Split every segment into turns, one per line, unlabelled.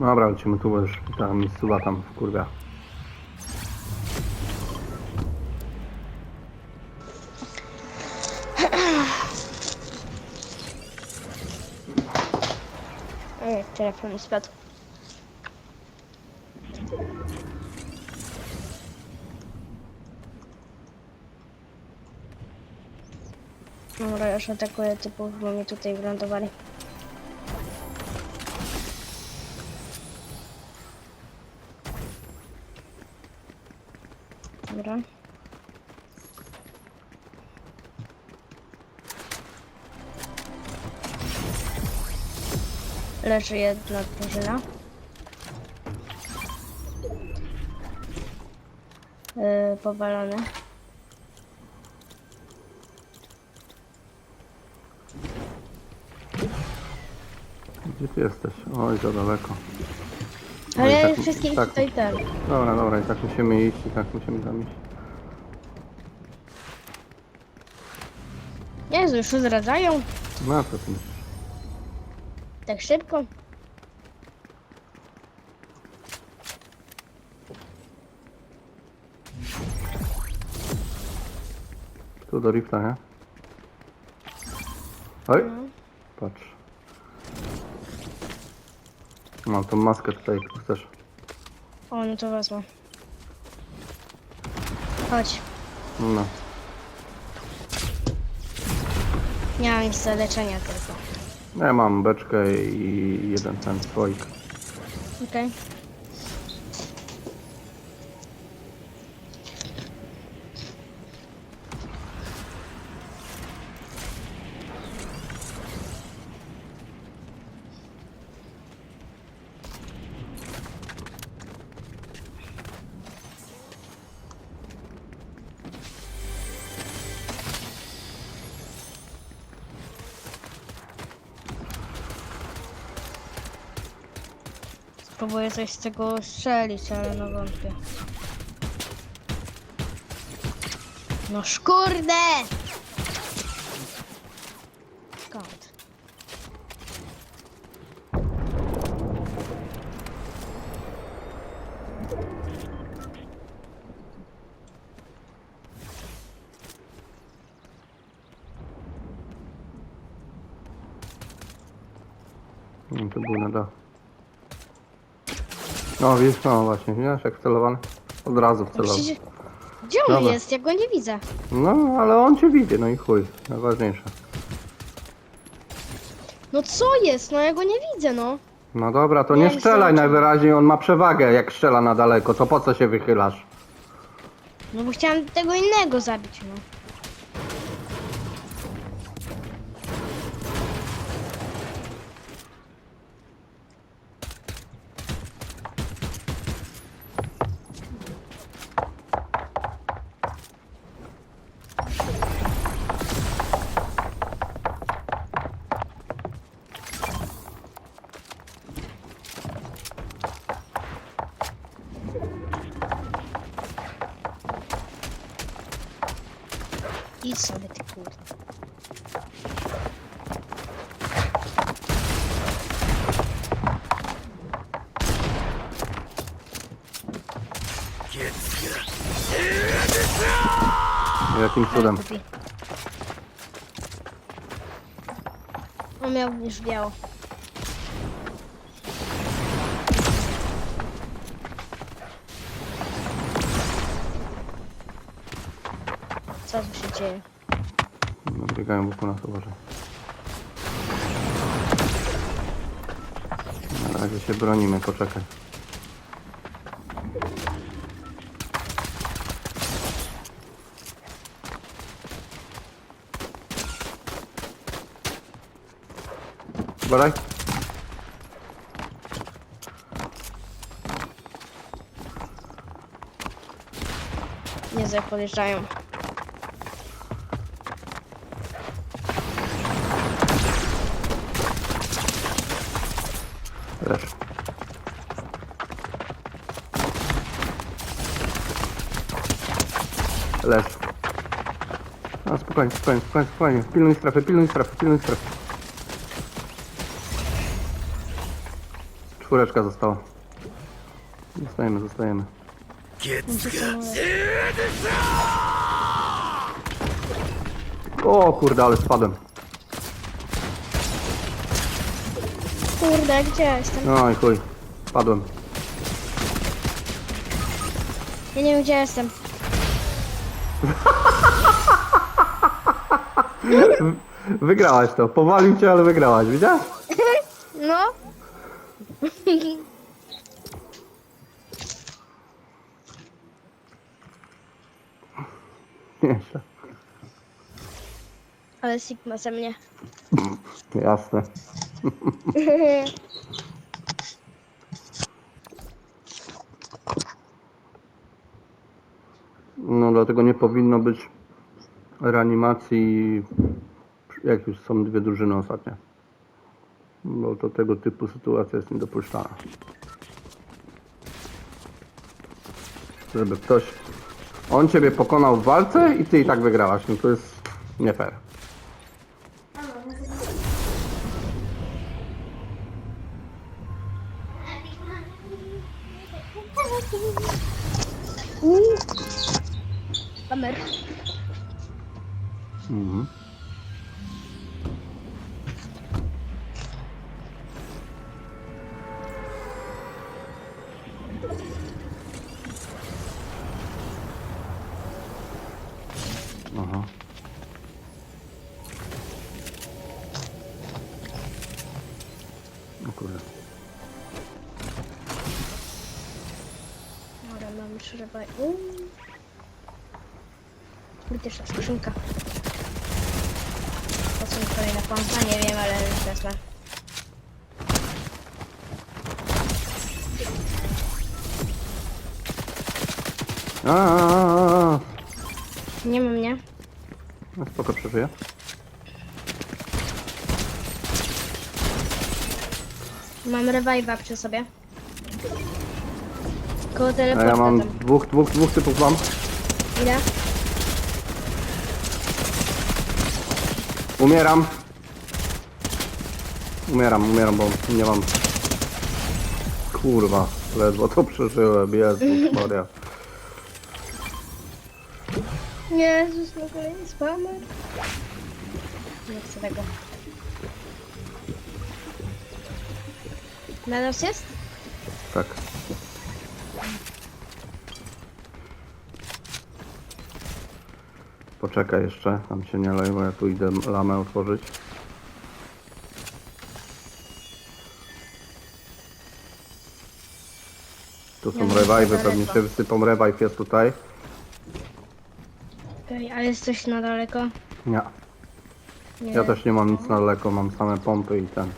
Dobra, lecimy tu, bo już ta miejscowa tam w kurwia.
Ej, telefon spadł. Dobra, już atakuję typów, bo mi tutaj wylądowali. Dobra. Leży jedna drużyna. Yy, powalony.
Gdzie ty jesteś? Oj, za daleko. No
Ale
i
ja
tak-
wszystkich
tak.
tutaj ten.
Dobra, dobra, i tak musimy iść, i tak musimy tam iść.
Jezu, już zdradzają?
No co ty myślisz?
Tak szybko?
Tu do rifta, nie? Oj,
No.
patrz. Mam tą maskę tutaj, jak chcesz.
O, no to wezmę. Chodź.
No.
Nie mam nic do leczenia tylko.
Ja mam beczkę i jeden ten słoik.
Okej. Spróbuję coś z tego strzelić, ale no wątpię. No szkurde! Skąd?
Nie, to był na dach. No widzisz, no właśnie, widzisz jak wcelowany? Od razu wcelował.
przecież... Gdzie on
Dobra.
jest? Ja go nie widzę.
No, ale on cię widzi, no i chuj, najważniejsze.
No co jest? No ja go nie widzę, no.
No dobra, to
Nie
nie strzelaj, najwyraźniej on ma przewagę, jak strzela na daleko, to po co się wychylasz?
No bo chciałem tego innego zabić, no.
Jakim cudem?
Kupi. On miał już biało. Co tu się dzieje?
No, biegają wokół nas, uważaj. Na razie się bronimy, poczekaj. Badaj.
Nie jak podjeżdżają.
Leż. Leż. A spokojnie, spokojnie, spokojnie, spokojnie. Pilnuj strefy, pilnuj strefy, pilnuj strefy. Czwóreczka została. Zostajemy, zostajemy. O kurde, ale spadłem.
Kurde, gdzie ja jestem?
No i chuj, spadłem.
Ja nie wiem, gdzie ja jestem.
Wygrałaś to, powalił cię, ale wygrałaś, widziałeś?
No.
Nieźle.
Ale Sigma ze mnie.
Jasne. No dlatego nie powinno być reanimacji, jak już są dwie drużyny ostatnie. Bo to tego typu sytuacja jest niedopuszczalna. Żeby ktoś... On ciebie pokonał w walce i ty i tak wygrałaś. No to jest nie fair.
Kamer.
Mhm. O kurde.
Dobra, mam. Uuu. Wytyczna skrzynka. To są kolejne pompa, nie wiem, ale już wezmę.
A, a, a, a.
Nie mam, nie?
No spoko przeżyję.
Mam revive'a przy sobie. Koło
A
teleporta
ja mam
tam.
dwóch, dwóch, dwóch typów mam.
Ile?
Umieram. Umieram, umieram, bo nie mam. Kurwa, ledwo to przeżyłem, Jezus Maria.
Jezus, no kolejny spamer. Nie chcę tego. Na nas jest?
Tak. Poczekaj jeszcze, tam się nie lej, bo ja tu idę lamę otworzyć. Tu
Ja
są revive'y,
daleko.
pewnie się wysypą. Revive jest tutaj.
Okej, ale jest coś na daleko?
Nie.
Nie.
Ja też nie mam nic na daleko, mam same pompy i ten.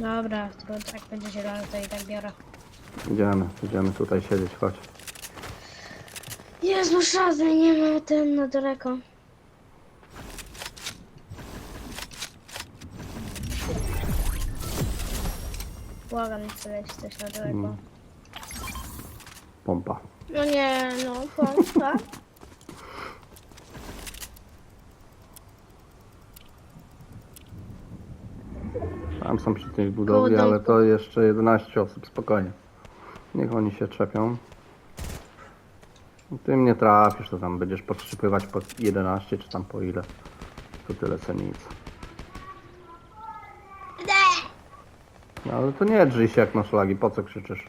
Dobra, to jak będzie zielony, to i tak biorę.
Idziemy, idziemy tutaj siedzieć, chodź.
Jezu, szady, nie ma ten na daleko. Błagam, nie chcę lecieć coś na daleko.
Mm. Pompa.
No nie, no, pompa.
Tam są przy tej budowli,
Koło
ale
domku.
to jeszcze 11 osób, spokojnie. Niech oni się czepią. Ty mnie trafisz, to tam będziesz podszczypywać po 11 czy tam po ile. To tyle co nic. No, ale to nie drzyj się jak masz lagi, po co krzyczysz?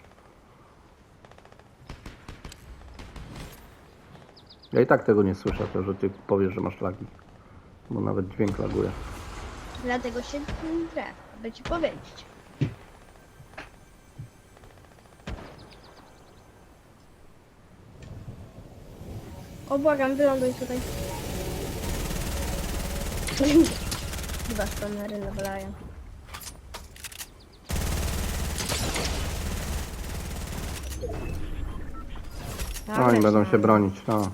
Ja i tak tego nie słyszę, to że ty powiesz, że masz lagi. Bo nawet dźwięk laguje.
Dlatego się trę, by ci powiedzieć. O, błagam, wyląduj tutaj. Dwa spamery nawalają. Dobra,
Oni będą się bronić, no.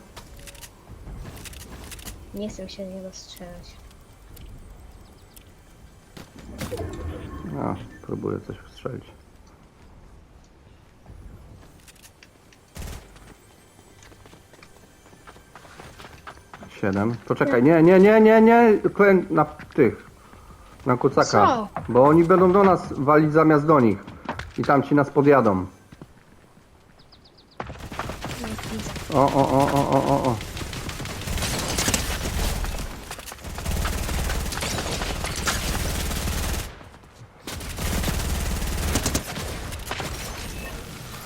Nie chcę się z niego strzelać.
No, próbuję coś strzelić. Siedem. Poczekaj, nie, nie, nie, nie, nie. Klę na tych. Na kucaka.
Co?
Bo oni będą do nas walić zamiast do nich. I tam ci nas podjadą. O, o, o, o, o, o,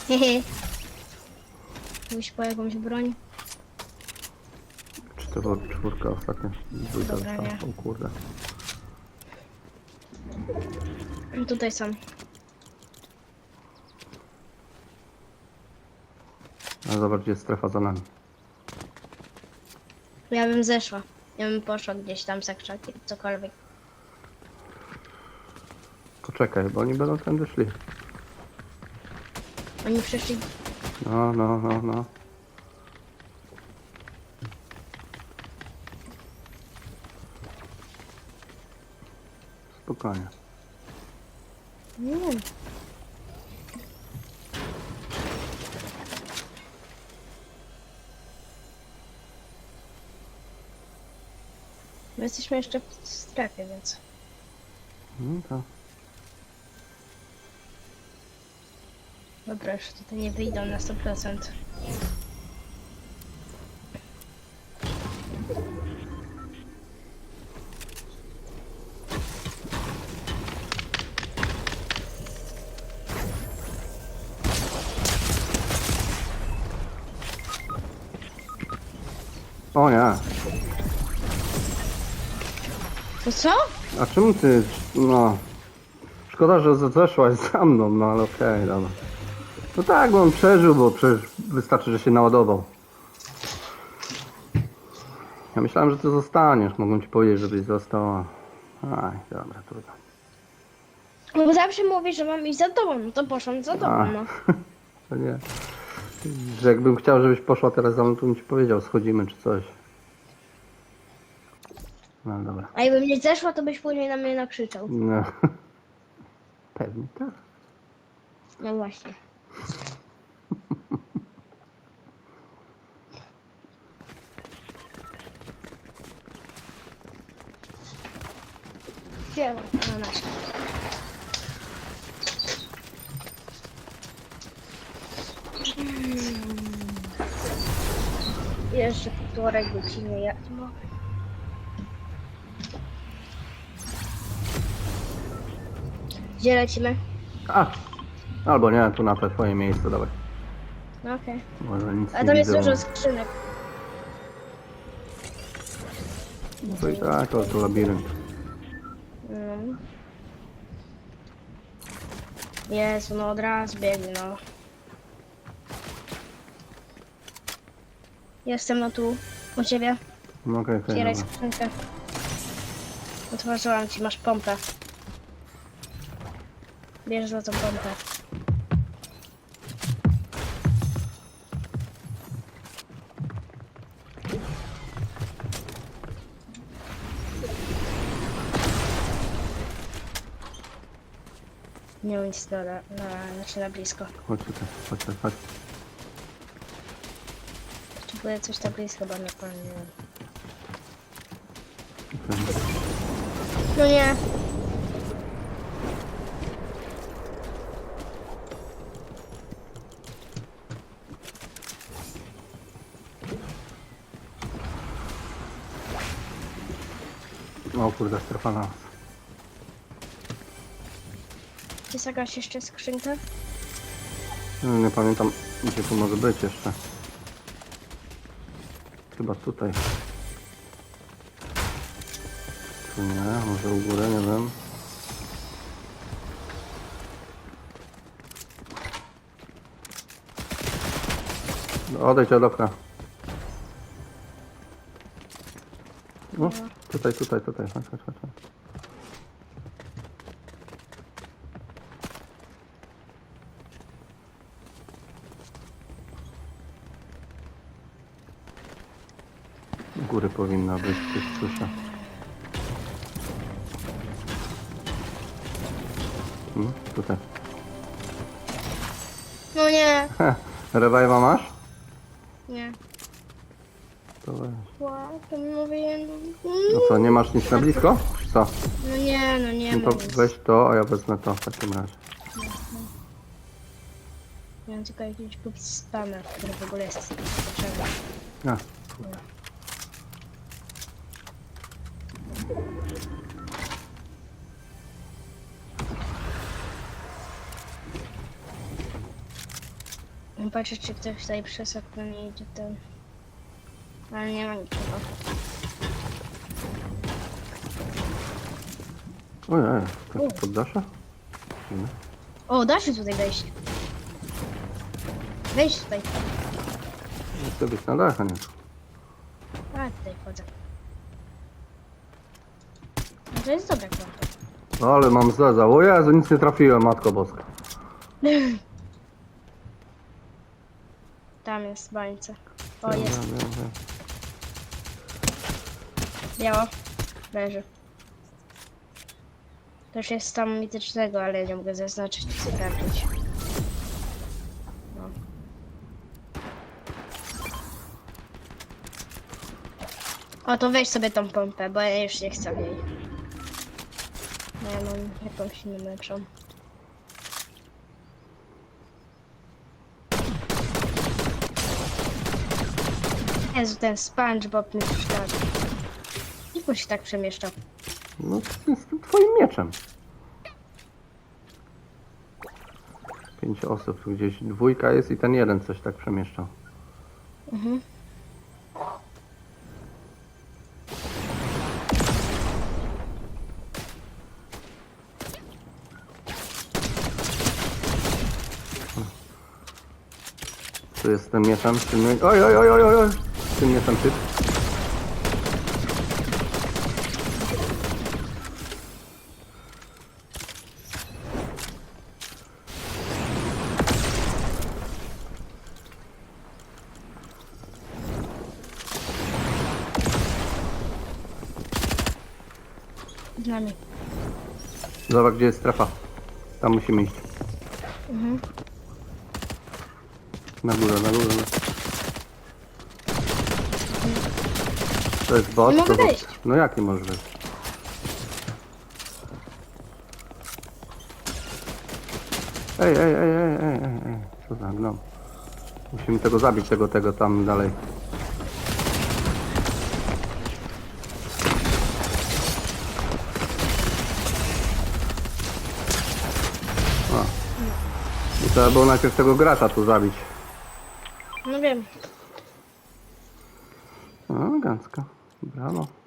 Hehe. Po jakąś broń?
Cztero, czwórka ostatnio. Dwójka
Dobra,
została.
nie.
O kurde.
Tutaj są.
Ale zobacz, gdzie jest strefa za nami.
Ja bym zeszła. Ja bym poszła gdzieś tam za krzaki, cokolwiek.
Poczekaj, bo oni będą tędy szli.
Oni przeszli.
No, no, no, no. Spokojnie.
Nie wiem. My jesteśmy jeszcze w strefie, więc.
No to.
Dobra, już tutaj nie wyjdą na 100%.
O nie.
To co?
A czemu ty, no... Szkoda, że zeszłaś za mną, no ale okej, dobra. No tak, bo on przeżył, bo przecież wystarczy, że się naładował. Ja myślałem, że ty zostaniesz, mogłem ci powiedzieć, żebyś została. Aj, dobra, trudno.
No bo zawsze mówisz, że mam iść za tobą, no to poszłam za tobą, no.
To nie. Że jakbym chciał, żebyś poszła teraz za mną, to bym ci powiedział, schodzimy czy coś. No dobra.
A jakbym nie zeszła, to byś później na mnie nakrzyczał.
No. Pewnie tak.
No właśnie. Gdzie mam? A, nasz. Jeszcze półtorej godziny ja mogę. Gdzie lecimy?
A! Albo nie, tu na twoje miejsce, dawaj.
No okej.
Może nic
A
nie
tam jest
widzę.
dużo skrzynek.
No to i tak, to, to labirynt.
Mm. Jezu, no od razu biegnie, no. Jestem no tu, u ciebie.
No okej, okej,
Otwieraj
dobra.
skrzynkę. Otworzyłam ci, masz pompę. Bierz za tą pompę. Nie mam nic na, na, znaczy na blisko.
Chodź tutaj, chodź, chodź, chodź.
Potrzebuję coś na blisko, bo na pewno nie. No nie.
O kurde, strefa na nas.
Jest jakaś jeszcze skrzynka?
No, Nie pamiętam, gdzie tu może być jeszcze. Chyba tutaj. Tu nie, może u góry, nie wiem. Odejdź od okna. No, tutaj, tutaj, tutaj. Chodź, chodź, chodź. Góry powinna być, coś słyszę. Hmm, tutaj.
No nie.
Heh, revive'a masz?
Nie.
To weź.
To mówię.
No co, nie masz nic na blisko? Czy co?
No nie, no nie
No to
nic.
weź to, a ja wezmę to w takim razie.
Miałem tylko jakiś kupić spamer, który w ogóle jest potrzebny. Patrzę, czy ktoś tutaj przesad, to nie idzie ten. Ale nie ma niczego.
Ojej, ktoś poddasze?
O, da się tutaj wejść. Wejść tutaj.
Chcę być na dach, a nie.
A, tutaj wchodzę. No to jest dobre konto.
No, ale mam zeza. O Jezu, nic nie trafiłem, Matko Boska.
Tam jest bańce. O,
Wiem,
jest.
wiem, wiem, wiem.
Biało. Leży. To już jest tam mitycznego, ale nie mogę zaznaczyć czy sprawdzić. No. O, to weź sobie tą pompę, bo ja już nie chcę jej. No ja mam jakąś inną lepszą. Jezu, ten SpongeBob mi przeszkadza. Jak on się tak przemieszcza?
No, z tym twoim mieczem. Pięć osób, tu gdzieś dwójka jest i ten jeden coś tak przemieszczał.
Mhm.
Tu jest z tym mieczem, tym mie- Oj, oj, oj, oj, oj, Z tym mieczem typ.
Z nami.
Zobacz, gdzie jest strefa. Tam musimy iść.
Mhm.
Na górę, na górę. Na... To jest bot.
Nie mogę
to
wejść.
No jak nie możesz wejść? Ej, ej, ej, ej, ej, ej, ej. Co za gnom. Musimy tego zabić, tego, tego tam dalej. O. I trzeba było najpierw tego gracza tu zabić.
No wiem.
No, elegancko. Bráno.